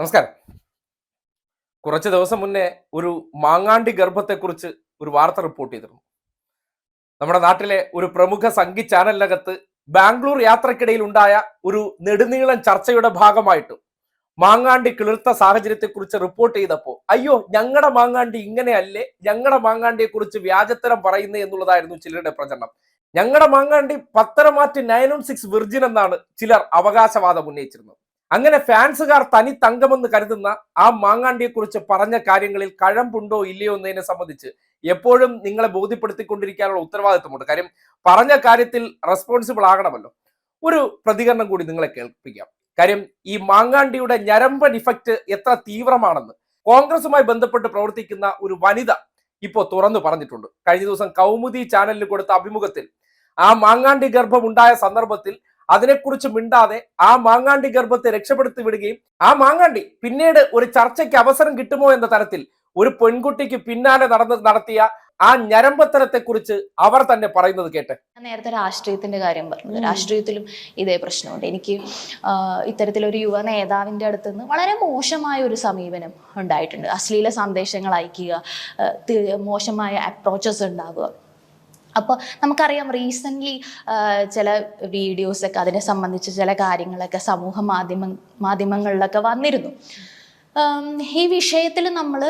നമസ്കാരം. കുറച്ച് ദിവസം മുന്നേ ഒരു മാങ്ങാണ്ടി ഗർഭത്തെക്കുറിച്ച് ഒരു വാർത്ത റിപ്പോർട്ട് ചെയ്തിരുന്നു. നമ്മുടെ നാട്ടിലെ ഒരു പ്രമുഖ സംഗീത ചാനലിനകത്ത് ബാംഗ്ലൂർ യാത്രക്കിടയിൽ ഉണ്ടായ ഒരു നെടുനീളൻ ചർച്ചയുടെ ഭാഗമായിട്ട് മാങ്ങാണ്ടി കിളിർത്ത സാഹചര്യത്തെക്കുറിച്ച് റിപ്പോർട്ട് ചെയ്തപ്പോൾ അയ്യോ ഞങ്ങളുടെ മാങ്ങാണ്ടി ഇങ്ങനെയല്ലേ? ഞങ്ങളുടെ മാങ്ങാണ്ടിയെക്കുറിച്ച് വ്യാജത്തരം പറയുന്നത് എന്നുള്ളതായിരുന്നു ചിലരുടെ പ്രചരണം. ഞങ്ങളുടെ മാങ്ങാണ്ടി പത്തരമാറ്റ് വൺ സിക്സ് വിർജിൻ എന്നാണ് ചിലർ അവകാശവാദം ഉന്നയിച്ചിരുന്നത്. അങ്ങനെ ഫാൻസുകാർ തനി തങ്കമെന്ന് കരുതുന്ന ആ മാങ്ങാണ്ടിയെ കുറിച്ച് പറഞ്ഞ കാര്യങ്ങളിൽ കഴമ്പുണ്ടോ ഇല്ലയോ എന്നതിനെ സംബന്ധിച്ച് എപ്പോഴും നിങ്ങളെ ബോധ്യപ്പെടുത്തിക്കൊണ്ടിരിക്കാനുള്ള ഉത്തരവാദിത്വമുണ്ട്. കാര്യം പറഞ്ഞ കാര്യത്തിൽ റെസ്പോൺസിബിൾ ആകണമല്ലോ. ഒരു പ്രതികരണം കൂടി നിങ്ങളെ കേൾപ്പിക്കാം. കാര്യം ഈ മാങ്ങാണ്ടിയുടെ ഞരമ്പൻ ഇഫക്റ്റ് എത്ര തീവ്രമാണെന്ന് കോൺഗ്രസുമായി ബന്ധപ്പെട്ട് പ്രവർത്തിക്കുന്ന ഒരു വനിത ഇപ്പോൾ തുറന്നു പറഞ്ഞിട്ടുണ്ട്. കഴിഞ്ഞ ദിവസം കൗമുദി ചാനലിൽ കൊടുത്ത അഭിമുഖത്തിൽ ആ മാങ്ങാണ്ടി ഗർഭം ഉണ്ടായ സന്ദർഭത്തിൽ അതിനെക്കുറിച്ച് മിണ്ടാതെ ആ മാങ്ങാണ്ടി ഗർഭത്തെ രക്ഷപ്പെടുത്തി വിടുകയും ആ മാങ്ങാണ്ടി പിന്നീട് ഒരു ചർച്ചയ്ക്ക് അവസരം കിട്ടുമോ എന്ന തരത്തിൽ ഒരു പെൺകുട്ടിക്ക് പിന്നാലെ നടന്ന് നടത്തിയ ആ ഞരമ്പത്തരത്തെ കുറിച്ച് അവർ തന്നെ പറയുന്നത് കേട്ടെ. ഞാൻ നേരത്തെ രാഷ്ട്രീയത്തിന്റെ കാര്യം പറഞ്ഞു. രാഷ്ട്രീയത്തിലും ഇതേ പ്രശ്നമുണ്ട്. എനിക്ക് ഇത്തരത്തിലൊരു യുവ നേതാവിന്റെ അടുത്ത് നിന്ന് വളരെ മോശമായ ഒരു സമീപനം ഉണ്ടായിട്ടുണ്ട്. അശ്ലീല സന്ദേശങ്ങൾ അയക്കുക മോശമായ അപ്രോച്ചസ് ഉണ്ടാവുക. അപ്പോൾ നമുക്കറിയാം റീസെന്റ്ലി ചില വീഡിയോസൊക്കെ അതിനെ സംബന്ധിച്ച് ചില കാര്യങ്ങളൊക്കെ സമൂഹ മാധ്യമ മാധ്യമങ്ങളിലൊക്കെ വന്നിരുന്നു. ഈ വിഷയത്തിൽ നമ്മൾ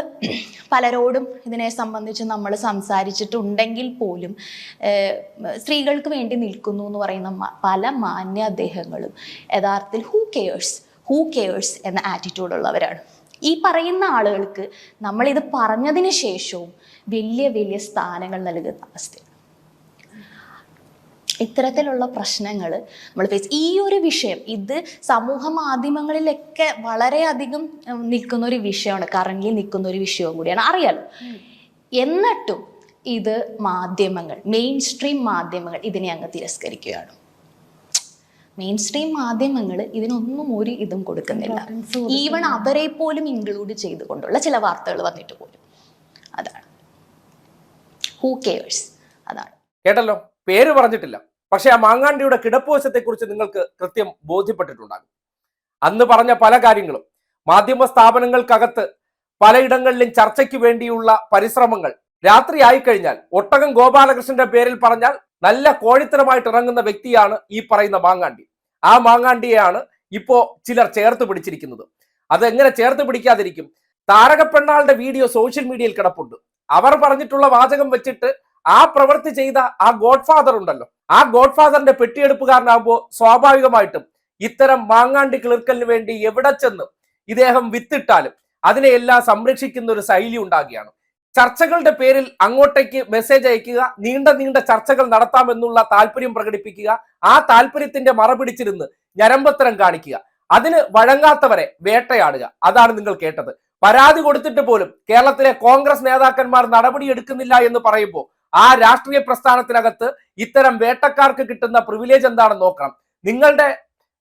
പലരോടും ഇതിനെ സംബന്ധിച്ച് നമ്മൾ സംസാരിച്ചിട്ടുണ്ടെങ്കിൽ പോലും സ്ത്രീകൾക്ക് വേണ്ടി നിൽക്കുന്നു എന്ന് പറയുന്ന പല മാന്യ അദ്ദേഹങ്ങളും യഥാർത്ഥത്തിൽ ഹൂ കെയേഴ്സ് ഹൂ കെയേഴ്സ് എന്ന ആറ്റിറ്റ്യൂഡ് ഉള്ളവരാണ്. ഈ പറയുന്ന ആളുകൾക്ക് നമ്മളിത് പറഞ്ഞതിന് ശേഷവും വലിയ വലിയ സ്ഥാനങ്ങൾ നൽകുന്ന അവസ്ഥയാണ്. ഇത്തരത്തിലുള്ള പ്രശ്നങ്ങൾ നമ്മൾ ഫേസ് ഈ ഒരു വിഷയം ഇത് സമൂഹ മാധ്യമങ്ങളിലൊക്കെ വളരെയധികം നിൽക്കുന്ന ഒരു വിഷയമാണ്. കറന്റ് നിൽക്കുന്ന ഒരു വിഷയവും കൂടിയാണ്. അറിയാലോ? എന്നിട്ടും ഇത് മാധ്യമങ്ങൾ മെയിൻ സ്ട്രീം മാധ്യമങ്ങൾ ഇതിനെ അങ്ങ് തിരസ്കരിക്കുകയാണ്. മെയിൻ സ്ട്രീം മാധ്യമങ്ങൾ ഇതിനൊന്നും ഒരു ഇതും കൊടുക്കുന്നില്ല. ഈവൺ അവരെ പോലും ഇൻക്ലൂഡ് ചെയ്തുകൊണ്ടുള്ള ചില വാർത്തകൾ വന്നിട്ട് പോലും. അതാണ്. ഹൂ കെയേഴ്സ് അതാണ്. കേട്ടല്ലോ? പേര് പറഞ്ഞിട്ടില്ല. പക്ഷെ ആ മാങ്ങാണ്ടിയുടെ കിടപ്പുവശത്തെ കുറിച്ച് നിങ്ങൾക്ക് കൃത്യം ബോധ്യപ്പെട്ടിട്ടുണ്ടാകും. അന്ന് പറഞ്ഞ പല കാര്യങ്ങളും മാധ്യമ സ്ഥാപനങ്ങൾക്കകത്ത് പലയിടങ്ങളിലും ചർച്ചയ്ക്ക് വേണ്ടിയുള്ള പരിശ്രമങ്ങൾ രാത്രി ആയിക്കഴിഞ്ഞാൽ ഒട്ടകം ഗോപാലകൃഷ്ണന്റെ പേരിൽ പറഞ്ഞാൽ നല്ല കോഴിത്തരമായിട്ട് ഇറങ്ങുന്ന വ്യക്തിയാണ് ഈ പറയുന്ന മാങ്ങാണ്ടി. ആ മാങ്ങാണ്ടിയെയാണ് ഇപ്പോ ചിലർ ചേർത്ത് പിടിച്ചിരിക്കുന്നത്. എങ്ങനെ ചേർത്ത് പിടിക്കാതിരിക്കും? താരകപ്പെണ്ണാളുടെ വീഡിയോ സോഷ്യൽ മീഡിയയിൽ കിടപ്പുണ്ട്. അവർ പറഞ്ഞിട്ടുള്ള വാചകം വെച്ചിട്ട് ആ പ്രവൃത്തി ചെയ്ത ആ ഗോഡ് ഫാദർ ഉണ്ടല്ലോ. ആ ഗോഡ് ഫാദറിന്റെ പെട്ടിയെടുപ്പുകാരനാകുമ്പോൾ സ്വാഭാവികമായിട്ടും ഇത്തരം മാങ്ങാണ്ടി കിളിർക്കലിന് വേണ്ടി എവിടെ ചെന്ന് ഇദ്ദേഹം വിത്തിട്ടാലും അതിനെയെല്ലാം സംരക്ഷിക്കുന്ന ഒരു ശൈലി ഉണ്ടാകുകയാണ്. ചർച്ചകളുടെ പേരിൽ അങ്ങോട്ടേക്ക് മെസ്സേജ് അയക്കുക നീണ്ട നീണ്ട ചർച്ചകൾ നടത്താമെന്നുള്ള താല്പര്യം പ്രകടിപ്പിക്കുക ആ താല്പര്യത്തിന്റെ മറ പിടിച്ചിരുന്ന് ഞരമ്പത്തരം കാണിക്കുക അതിന് വഴങ്ങാത്തവരെ വേട്ടയാടുക. അതാണ് നിങ്ങൾ കേട്ടത്. പരാതി കൊടുത്തിട്ട് പോലും കേരളത്തിലെ കോൺഗ്രസ് നേതാക്കന്മാർ നടപടി എടുക്കുന്നില്ല എന്ന് പറയുമ്പോൾ ആ രാഷ്ട്രീയ പ്രസ്ഥാനത്തിനകത്ത് ഇത്തരം വേട്ടക്കാർക്ക് കിട്ടുന്ന പ്രിവിലേജ് എന്താണെന്ന് നോക്കണം. നിങ്ങളുടെ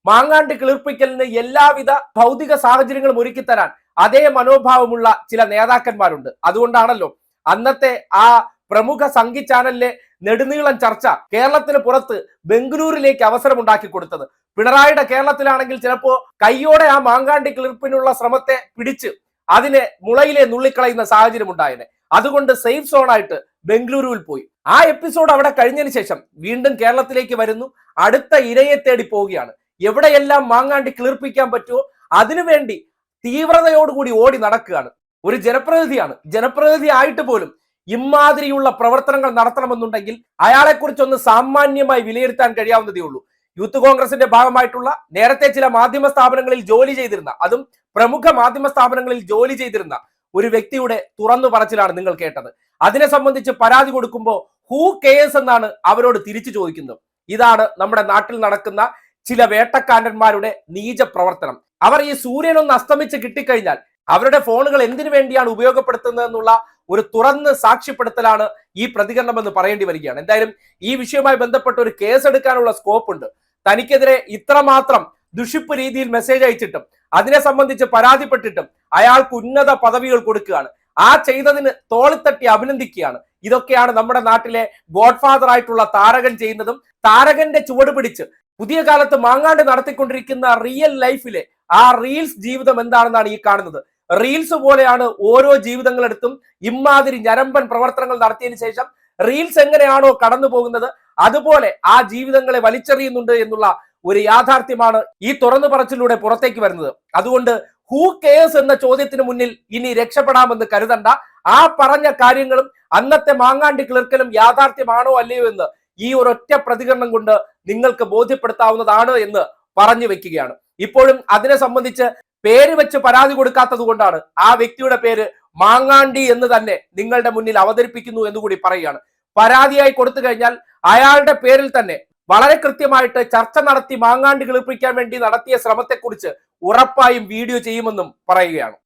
മാങ്ങാണ്ടി കിളിർപ്പിക്കലിന് എല്ലാവിധ ഭൗതിക സാഹചര്യങ്ങളും ഒരുക്കിത്തരാൻ അതേ മനോഭാവമുള്ള ചില നേതാക്കന്മാരുണ്ട്. അതുകൊണ്ടാണല്ലോ അന്നത്തെ ആ പ്രമുഖ സംഘി ചാനലിലെ നെടുനീളം ചർച്ച കേരളത്തിന് പുറത്ത് ബംഗളൂരിലേക്ക് അവസരം ഉണ്ടാക്കി കൊടുത്തത്. പിണറായിയുടെ കേരളത്തിലാണെങ്കിൽ ചിലപ്പോ കയ്യോടെ ആ മാങ്കാണ്ടി കിളിർപ്പിനുള്ള ശ്രമത്തെ പിടിച്ച് അതിനെ മുളയിലെ നുള്ളിക്കളയുന്ന സാഹചര്യം ഉണ്ടായേനെ. അതുകൊണ്ട് സേഫ് സോൺ ആയിട്ട് ബംഗളൂരുവിൽ പോയി. ആ എപ്പിസോഡ് അവിടെ കഴിഞ്ഞതിന് ശേഷം വീണ്ടും കേരളത്തിലേക്ക് വരുന്നു. അടുത്ത ഇരയെ തേടി പോവുകയാണ്. എവിടെയെല്ലാം മാങ്ങാണ്ടി കിളിർപ്പിക്കാൻ പറ്റുമോ അതിനുവേണ്ടി തീവ്രതയോടുകൂടി ഓടി നടക്കുകയാണ്. ഒരു ജനപ്രതിനിധിയാണ്. ജനപ്രതിനിധി ആയിട്ട് പോലും ഇമാതിരിയുള്ള പ്രവർത്തനങ്ങൾ നടത്തണമെന്നുണ്ടെങ്കിൽ അയാളെക്കുറിച്ചൊന്ന് സാമാന്യമായി വിലയിരുത്താൻ കഴിയാവുന്നതേ ഉള്ളൂ. യൂത്ത് കോൺഗ്രസിന്റെ ഭാഗമായിട്ടുള്ള നേരത്തെ ചില മാധ്യമ സ്ഥാപനങ്ങളിൽ ജോലി ചെയ്തിരുന്ന അതും പ്രമുഖ മാധ്യമ സ്ഥാപനങ്ങളിൽ ജോലി ചെയ്തിരുന്ന ഒരു വ്യക്തിയുടെ തുറന്നു പറച്ചിലാണ് നിങ്ങൾ കേട്ടത്. അതിനെ സംബന്ധിച്ച് പരാതി കൊടുക്കുമ്പോൾ ഹൂ കെയേഴ്സ് എന്നാണ് അവരോട് തിരിച്ചു ചോദിക്കുന്നത്. ഇതാണ് നമ്മുടെ നാട്ടിൽ നടക്കുന്ന ചില വേട്ടക്കാരന്മാരുടെ നീച പ്രവർത്തനം. അവർ ഈ സൂര്യനൊന്ന് അസ്തമിച്ച് കിട്ടിക്കഴിഞ്ഞാൽ അവരുടെ ഫോണുകൾ എന്തിനു വേണ്ടിയാണ് ഉപയോഗപ്പെടുത്തുന്നത് എന്നുള്ള ഒരു തുറന്ന് സാക്ഷ്യപ്പെടുത്തലാണ് ഈ പ്രതികരണം എന്ന് പറയേണ്ടി വരികയാണ്. എന്തായാലും ഈ വിഷയവുമായി ബന്ധപ്പെട്ട് ഒരു കേസ് എടുക്കാനുള്ള സ്കോപ്പ് ഉണ്ട്. തനിക്കെതിരെ ഇത്രമാത്രം ദുഷിപ്പ് രീതിയിൽ മെസ്സേജ് അയച്ചിട്ടും അതിനെ സംബന്ധിച്ച് പരാതിപ്പെട്ടിട്ടും അയാൾക്ക് ഉന്നത പദവികൾ കൊടുക്കുകയാണ്. ആ ചെയ്തതിന് തോളിത്തട്ടി അഭിനന്ദിക്കുകയാണ്. ഇതൊക്കെയാണ് നമ്മുടെ നാട്ടിലെ ഗോഡ്ഫാദർ ആയിട്ടുള്ള താരകൻ ചെയ്യുന്നതും താരകന്റെ ചുവട് പിടിച്ച് പുതിയ കാലത്ത് മാങ്ങാണ്ട് നടത്തിക്കൊണ്ടിരിക്കുന്ന റിയൽ ലൈഫിലെ ആ റീൽസ് ജീവിതം എന്താണെന്നാണ് ഈ കാണുന്നത്. റീൽസ് പോലെയാണ് ഓരോ ജീവിതങ്ങളെടുത്തും ഇമ്മാതിരി ഞരമ്പൻ പ്രവർത്തനങ്ങൾ നടത്തിയതിനു ശേഷം റീൽസ് എങ്ങനെയാണോ കടന്നു പോകുന്നത് അതുപോലെ ആ ജീവിതങ്ങളെ വലിച്ചെറിയുന്നുണ്ട് എന്നുള്ള ഒരു യാഥാർത്ഥ്യമാണ് ഈ തുറന്നു പറച്ചിലൂടെ പുറത്തേക്ക് വരുന്നത്. അതുകൊണ്ട് ഹൂ കെയേഴ്സ് എന്ന ചോദ്യത്തിന് മുന്നിൽ ഇനി രക്ഷപ്പെടാമെന്ന് കരുതണ്ട. ആ പറഞ്ഞ കാര്യങ്ങളും അന്നത്തെ മാങ്ങാണ്ടി ക്ലർക്കലും യാഥാർത്ഥ്യമാണോ അല്ലയോ എന്ന് ഈ ഒരൊറ്റ പ്രതികരണം കൊണ്ട് നിങ്ങൾക്ക് ബോധ്യപ്പെടുത്താവുന്നതാണ് എന്ന് പറഞ്ഞു വെക്കുകയാണ്. ഇപ്പോഴും അതിനെ സംബന്ധിച്ച് പേര് വെച്ച് പരാതി കൊടുക്കാത്തത് കൊണ്ടാണ് ആ വ്യക്തിയുടെ പേര് മാങ്ങാണ്ടി എന്ന് തന്നെ നിങ്ങളുടെ മുന്നിൽ അവതരിപ്പിക്കുന്നു എന്ന് കൂടി പറയുകയാണ്. പരാതിയായി കൊടുത്തു കഴിഞ്ഞാൽ അയാളുടെ പേരിൽ തന്നെ വളരെ കൃത്യമായിട്ട് ചർച്ച നടത്തി മാങ്ങാണ്ടി കിളിപ്പിക്കാൻ വേണ്ടി നടത്തിയ ശ്രമത്തെക്കുറിച്ച് ഉറപ്പായും വീഡിയോ ചെയ്യുമെന്നും പറയുകയാണ്.